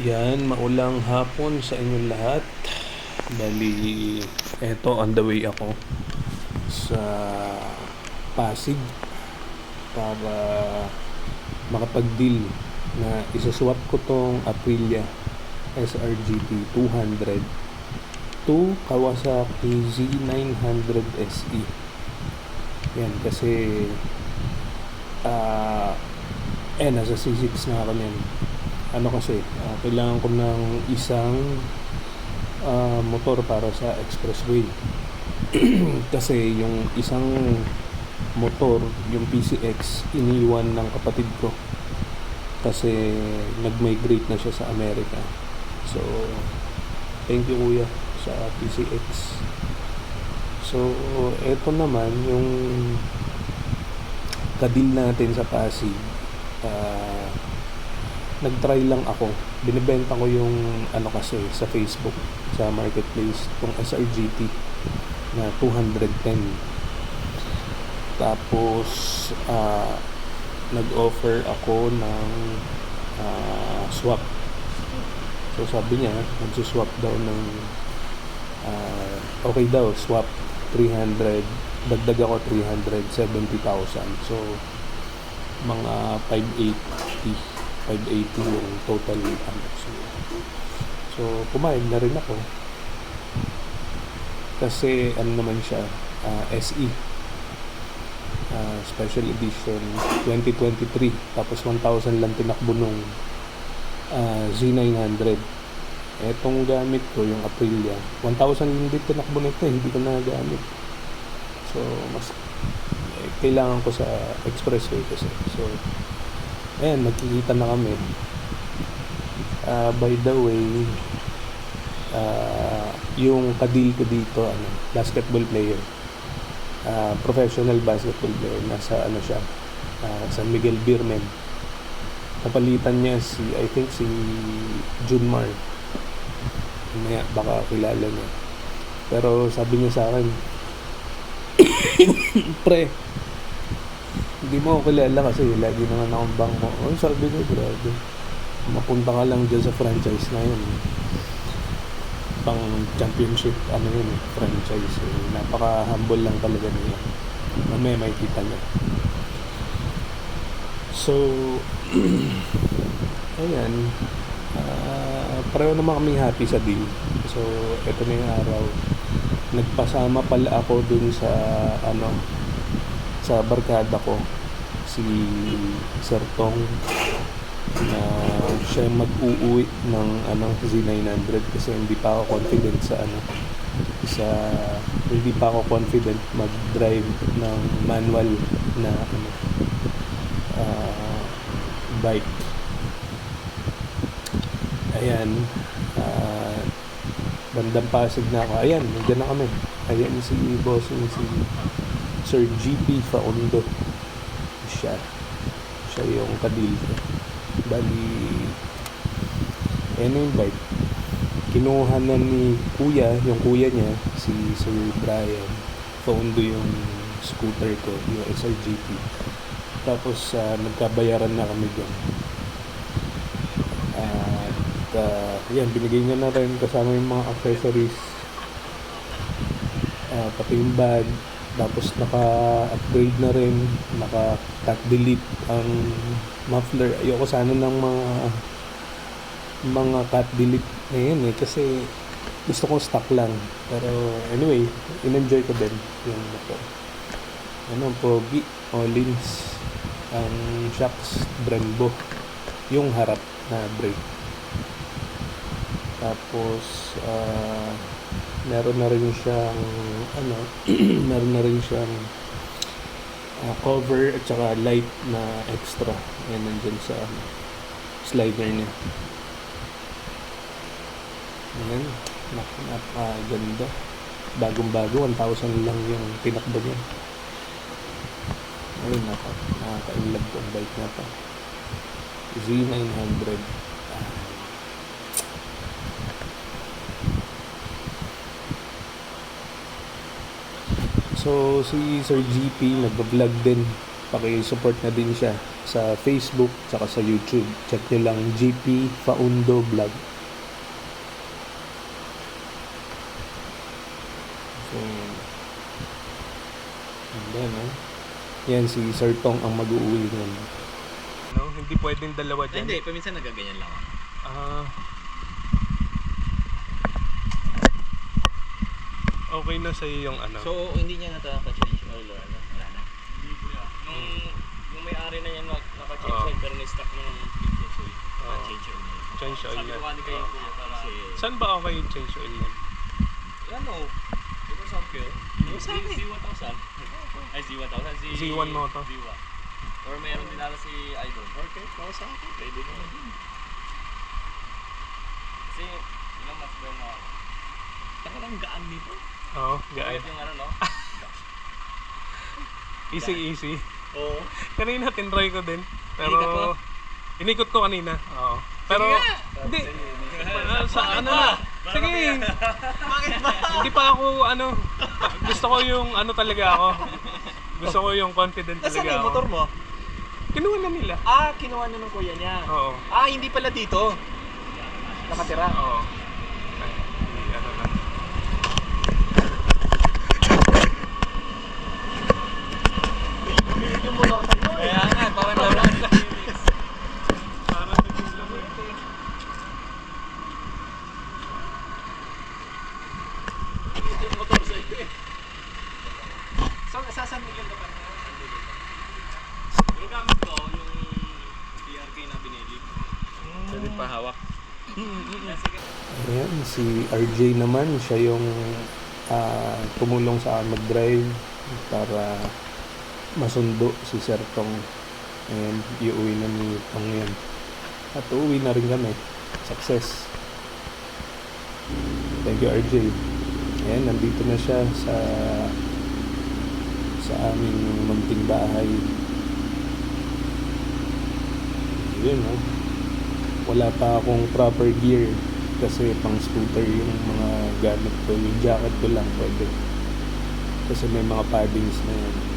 Yan, maulang hapon sa inyong lahat. Bali, eto on the way ako sa Pasig para makapag-deal na isaswap ko tong Aprilia SRGT 200 to Kawasaki Z900 SE. Yan, kasi ah eh, nasa C6 na niyan. Ano kasi, ah, kailangan ko ng isang ah, motor para sa expressway. kasi yung isang motor, yung PCX, iniwan ng kapatid ko. Kasi nag-migrate na siya sa Amerika. So, thank you kuya sa PCX. So, eto naman yung kadil natin sa Pasig. Ah, nag-try lang ako. Binibenta ko yung ano kasi sa Facebook, sa marketplace, tong SRGT na 210. Tapos, ah, nag-offer ako ng ah, swap. So sabi niya, magsuswap daw ng ah, okay daw, swap 300, dagdag ako 370,000. So mga 580 580 yung total ano. So, so pumayag na rin ako. Kasi ano naman siya, ah, SE ah, special edition 2023 tapos 1,000 lang tinakbo nung ah, Z900 etong gamit ko yung Aprilia 1,000 lang din tinakbo nito eh, hindi ko na gamit. So mas eh, kailangan ko sa expressway kasi. So ayan magkikita na kami. Ah, by the way ah, yung kadil ko dito ano, basketball player. Ah, professional basketball player nasa ano siya ah, San Miguel Birmen kapalitan niya si I think si Junmar Maya, baka kilala niya. Pero sabi niya sa akin pre hindi mo ako kilala kasi lagi naman akong bangko oh, sabi ko grabe. Mapunta ka lang dyan sa franchise na yun. Pang championship ano yun eh, franchise eh. napaka humble lang talaga nila. Mamaya may kita niya. So ayan. Ah, pareho naman kami happy sa deal. So eto na yung araw. Nagpasama pala ako dun sa ano sa barkada ko si Sir Tong na siya mag-uuwi ng ano Z900 kasi hindi pa ako confident sa ano sa hindi pa ako confident mag-drive ng manual na ano ah, bike. Ayan ah, bandang pasig na ako. Ayan nandiyan na kami. Ayan si bossing si Sir GP Faundo siya. Siya yung kadil ko bali ayan na yung bike? Kinuha na ni kuya yung kuya niya si Sir Brian. Faundo yung scooter ko yung SRGP tapos ah, nagkabayaran na kami dyan at ah, yan binigay niya na rin kasama yung mga accessories. Ah, pati yung bag tapos naka-upgrade na rin naka-cut delete ang muffler. Ayoko sana ng mga mga cut delete ngayon eh kasi gusto kong stock lang. Pero anyway in-enjoy ko din yung motor ano pogi Olins ang shocks Brembo yung harap na brake tapos ah, meron na rin siyang ano meron na rin siyang ah, cover at saka light na extra. Yan nandyan sa ano, slider niya. Yan nak napakaganda bagong bago 1,000 lang yung tinakbo niya. Ayun naka nakaka-inlove ko ang bike na to. Z900 So, si Sir GP nagbablog din Paki-support na din siya sa Facebook tsaka sa YouTube. Check nyo lang GP Faundo Vlog. So, ganda no? Yan si Sir Tong ang mag-uwi niyan. No, hindi pwedeng dalawa Ay, hindi, paminsan nagaganyan lang ako. Ah. Okay na sa yung ano. So, hindi niya nata-change oil or ano? Wala na. Hindi yan. Nung, yung may-ari na yan, nak- naka-change Oo. oil, pero na-stock nung change oil. Oo. Change oil na yun. change oil Sabi na. ko kanina kayo Oo. kuya, para... Kasi, Saan ba okay yung change oil yan? Ano? Ba sabi ko? Yung Sa akin. Z1000. Ay, Z1000. Z... Z1 mo to. Z1. Or meron din nala si Idol. Okay, para sa akin. Pwede naman din. Kasi, ilang mas ba na? Taka lang gaan nito. Oo, gaan. Kahit yung ano, no? Easy, easy. Oo. Kanina tinry ko din. Pero, inikot ko kanina. Oo. Pero, hindi. Ah, sa ano na. Sige. Bakit ba? Hindi pa ako, ano, gusto ko yung, ano talaga ako. Gusto ko yung confident Nasaan talaga yung ako. motor mo? Kinuha na nila. Ah, kinuha na ng kuya niya. Oo. Ah, hindi pala dito. Nakatira. Oo. Ay, hindi, ano lang. Yung motor sa'yo. Kaya nga, parang naman. Parang naging lamig. yung motor sa'yo eh. So, sasan mo yung naman Yung gamit ko, yung PRK na binili. Pwede pa hawak. Ayan, si RJ naman, siya yung ah, tumulong sa mag-drive para masundo si Sir Tong. Ayan, iuwi na ni Tong yan. At uuwi na rin kami. Success. Thank you, RJ. Ayan, nandito na siya sa sa aming munting bahay. Yun, no? Wala pa akong proper gear kasi pang scooter yung mga gamit ko. Yung jacket ko lang pwede. Kasi may mga paddings na yan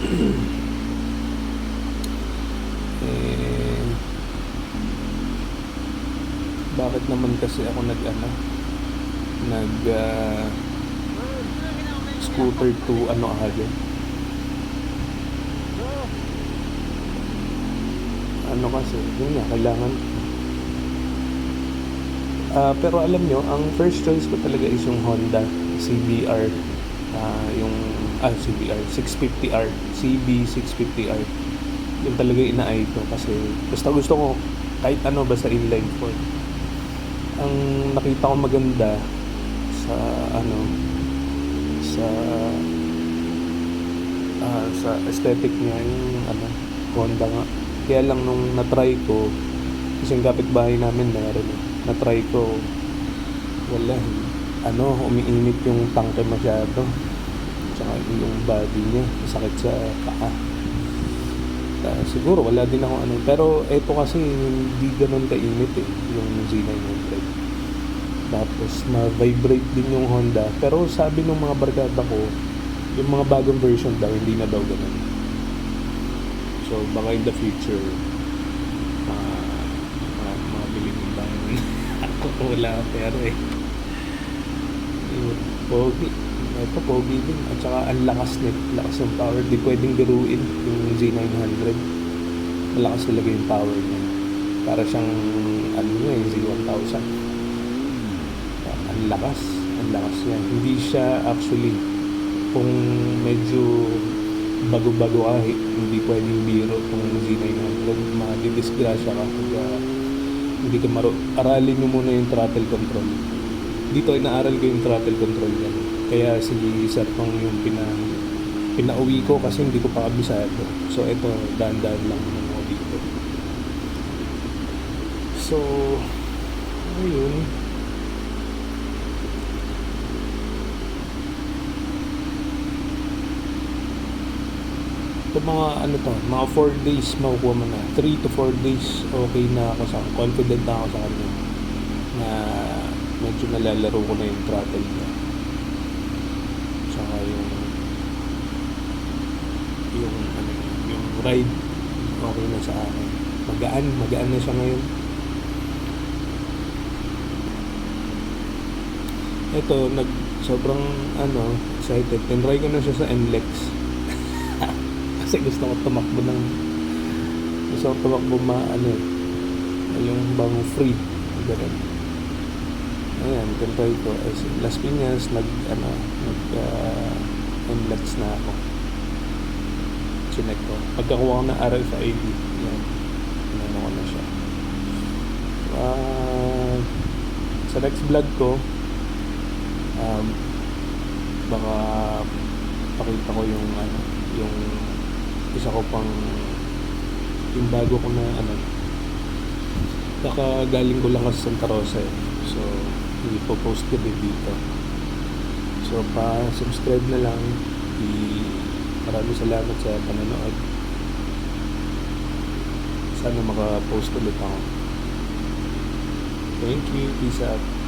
eh bakit naman kasi ako nag ano nag ah, scooter to ano agad? Ano kasi yun nga kailangan Ah, pero alam nyo, ang first choice ko talaga is yung Honda CBR. Ah, yung ah, CBR 650R, CB 650R. Yung talaga inaay ko kasi basta gusto ko kahit ano basta inline 4. Ang nakita ko maganda sa ano sa ah, sa aesthetic niya yung ano Honda nga. Kaya lang nung na-try ko kasi yung kapitbahay namin meron eh. Na-try ko, wala. Ano, umiinit yung tangke masyado. Tsaka yung body niya, sakit sa paa. Ah, siguro wala din ako ano. Pero eto kasi hindi ganun kainit eh, yung Z900. Tapos na-vibrate din yung Honda. Pero sabi ng mga barkada ko, yung mga bagong version daw, hindi na daw ganun. So baka in the future, uh, mabili mo ba yun? Wala pero eh. Yun, Pogi. Ito pogi din. At saka ang lakas nito. Lakas ng power. Di pwedeng biruin yung Z900. Malakas talaga yung power niya. Para siyang ano nga yung Z1000. Ang lakas. Ang lakas niya. Hindi siya actually kung medyo bago-bago ka, hindi pwedeng biro kung Z900. Madidisgrasya ka kung uh, hindi ka maro. Aralin nyo muna yung throttle control. Dito inaaral ko yung throttle control yan. Kaya si Sir Pang yung pina, pinauwi ko kasi hindi ko pa kabisado. So ito, dahan-dahan lang naman ako dito. So, ayun. Ito mga ano to, mga 4 days makukuha mo na. 3 to 4 days okay na ako sa confident na ako sa kanya. Na medyo nalalaro ko na yung throttle niya. Tsaka yung yung ano yung ride okay na sa akin. Magaan magaan na siya ngayon. Ito nag sobrang ano excited. Tinry ko na siya sa NLEX kasi gusto ko tumakbo ng gusto ko tumakbo ma ano eh, yung bang free ganun. Ayan tinry ko as Las Piñas nag ano nag uh, NLEX na ako. Chinek ko. Pagkakuha ko ng RFID yan ano ko na siya. Ah, sa next vlog ko um, baka pakita ko yung ano yung isa ko pang yung bago ko na ano baka galing ko lang kasi Santa Rosa eh. so hindi po post ko din dito. So pa subscribe na lang. I maraming salamat sa panonood. Sana maka-post ulit ako. Thank you. Peace out